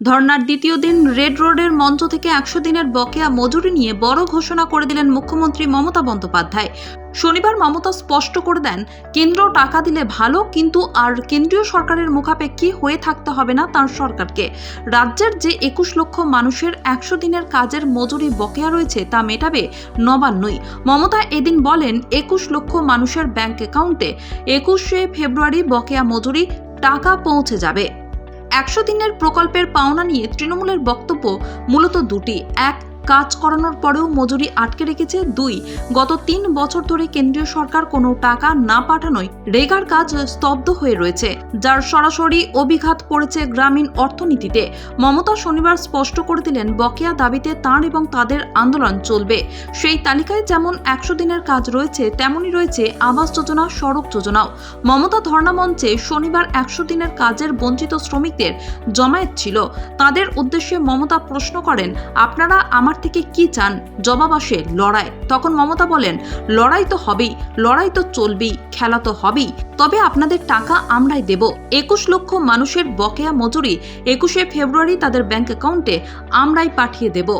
ধর্নার দ্বিতীয় দিন রেড রোডের মঞ্চ থেকে একশো দিনের বকেয়া মজুরি নিয়ে বড় ঘোষণা করে দিলেন মুখ্যমন্ত্রী মমতা বন্দ্যোপাধ্যায়। শনিবার মমতা স্পষ্ট করে দেন, কেন্দ্র টাকা দিলে ভালো, কিন্তু আর কেন্দ্রীয় সরকারের মুখাপেক্ষী হয়ে থাকতে হবে না তার সরকারকে? রাজ্যের যে একুশ লক্ষ মানুষের একশো দিনের কাজের মজুরি বকেয়া রয়েছে তা মেটাবে নবান্নই। মমতা এদিন বলেন, একুশ লক্ষ মানুষের ব্যাংক অ্যাকাউন্টে একুশে ফেব্রুয়ারি বকেয়া মজুরি টাকা পৌঁছে যাবে। একশো দিনের প্রকল্পের পাওনা নিয়ে তৃণমূলের বক্তব্য মূলত দুটি। এক কাজ করানোর পরেও মজুরি আটকে রেখেছে দুই। গত তিন বছর ধরে কেন্দ্রীয় সরকার কোনো টাকা না পাঠানোয় রেগার কাজ স্তব্ধ হয়ে রয়েছে, যার সরাসরি অভিঘাত পড়েছে গ্রামীণ অর্থনীতিতে। মমতা শনিবার স্পষ্ট করে দিলেন, বকেয়া দাবিতে তাঁর এবং তাদের আন্দোলন চলবে। সেই তালিকায় যেমন একশো দিনের কাজ রয়েছে, তেমনই রয়েছে আবাস যোজনা, সড়ক যোজনাও। মমতা ধর্ণা মঞ্চে শনিবার একশো দিনের কাজের বঞ্চিত শ্রমিকদের জমায়েত ছিল। তাদের উদ্দেশ্যে মমতা প্রশ্ন করেন, আপনারা আমার থেকে কি চান? জবাব আসে, লড়াই। তখন মমতা বলেন, লড়াই তো হবেই, লড়াই তো চলবেই, খেলা তো হবেই। তবে আপনাদের টাকা আমরাই দেব। একুশ লক্ষ মানুষের বকেয়া মজুরি একুশে ফেব্রুয়ারি তাদের ব্যাংক অ্যাকাউন্টে আমরাই পাঠিয়ে দেব।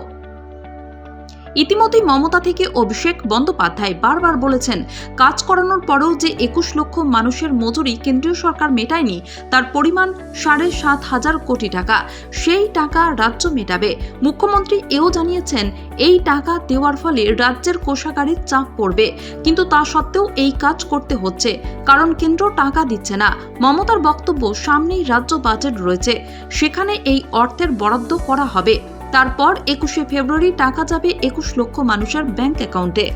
ইতিমধ্যেই মমতা থেকে অভিষেক বন্দ্যোপাধ্যায় বারবার বলেছেন, কাজ করানোর পরেও যে একুশ লক্ষ মানুষের মজুরি কেন্দ্রীয় সরকার মেটায়নি, তার পরিমাণ সাড়ে সাত হাজার কোটি টাকা। সেই টাকা রাজ্য মেটাবে। মুখ্যমন্ত্রী এও জানিয়েছেন, এই টাকা দেওয়ার ফলে রাজ্যের কোষাগারে চাপ পড়বে। কিন্তু তা সত্ত্বেও এই কাজ করতে হচ্ছে, কারণ কেন্দ্র টাকা দিচ্ছে না। মমতার বক্তব্য সামনেই রাজ্য বাজেট রয়েছে। সেখানে এই অর্থের বরাদ্দ করা হবে। তারপর একুশে ফেব্রুয়ারি টাকা যাবে একুশ লক্ষ মানুষের ব্যাংক অ্যাকাউন্টে।